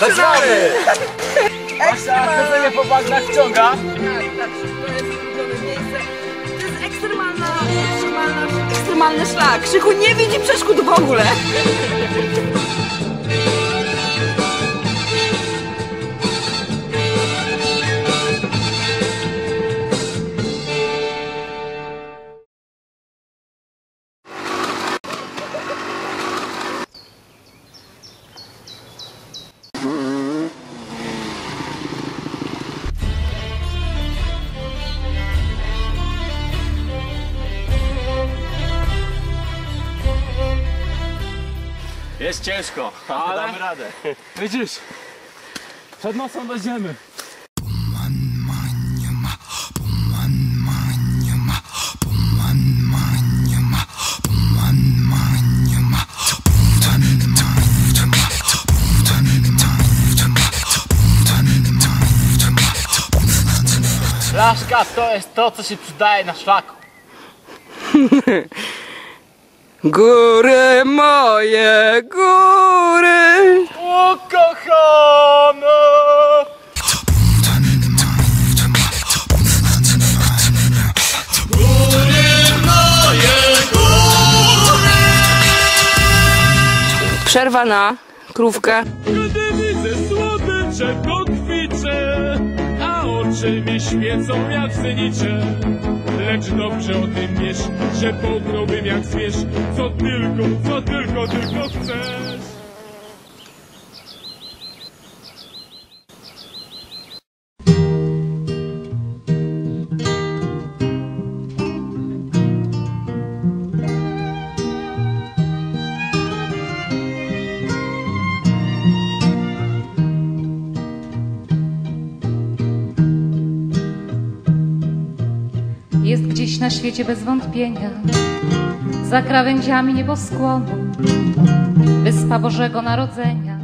Zaczynamy! Wasza chodzenie po bagnach wciąga. Tak, tak, to jest ulubione miejsce. To jest ekstremalna, ekstremalna, ekstremalny szlak. Krzychu nie widzi przeszkód w ogóle. Jest ciężko, ale damy radę. Widzisz, przed nocą dojdziemy. Flaszka to jest to, co się przydaje na szlaku. Góry moje, góry. Ukochana! Przerwa na krówkę. Gdy widzę słodycze oczy mi świecą jak zenicze. Lecz dobrze o tym wiesz, że połknąłbym jak zwierz, co tylko, co tylko, tylko chcesz. Gdzieś na świecie bez wątpienia, za krawędziami nieboskłonu, wyspa Bożego Narodzenia.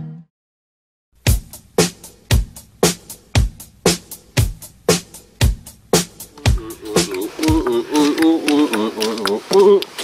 Ciemno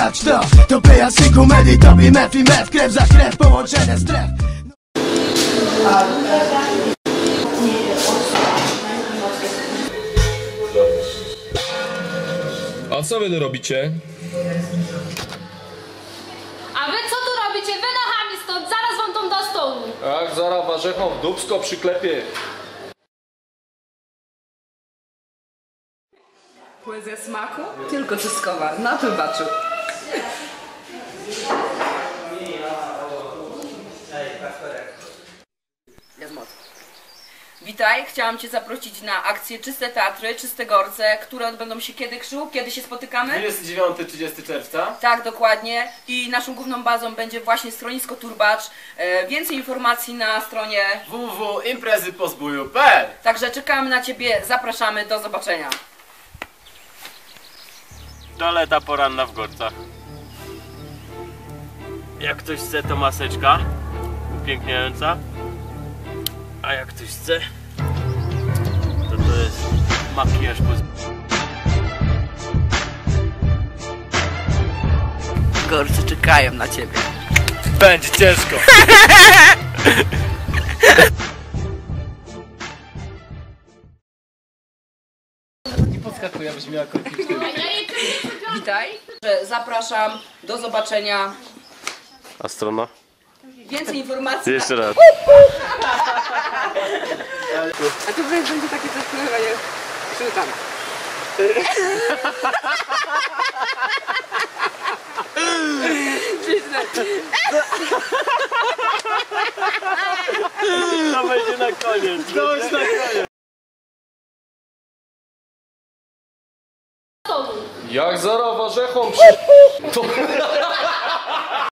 sprawdź to To komedii, tobie mef i mef Krew za krew, połączenie stref A co wy tu robicie? A wy co tu robicie? Wy nochami stąd, zaraz wam tą do stołu. Ach, zaraz warzechą w dubsko przyklepie. Poezja smaku? Tylko czystkowa. Na to baczył. Witaj, chciałam Cię zaprosić na akcję Czyste Teatry, Czyste Gorce, które odbędą się kiedy, Krzył? Kiedy się spotykamy? 29-30 czerwca. Tak, dokładnie. I naszą główną bazą będzie właśnie stronisko Turbacz. E, więcej informacji na stronie. www.imprezypozbóju.pl Także czekamy na Ciebie, zapraszamy, do zobaczenia. Toaleta poranna w Gorcach. Jak ktoś chce, to maseczka upiękniająca. A jak ktoś chce, to to jest makijaż po... Gorcy czekają na Ciebie. Będzie ciężko. Abyś miała korki w tył. Witaj, że zapraszam, do zobaczenia. A strona? Więcej informacji. Jeszcze raz. A to będzie takie zastanawianie. Czytam. To będzie na koniec. To już na koniec. Jak zarowa rzechą przy... To...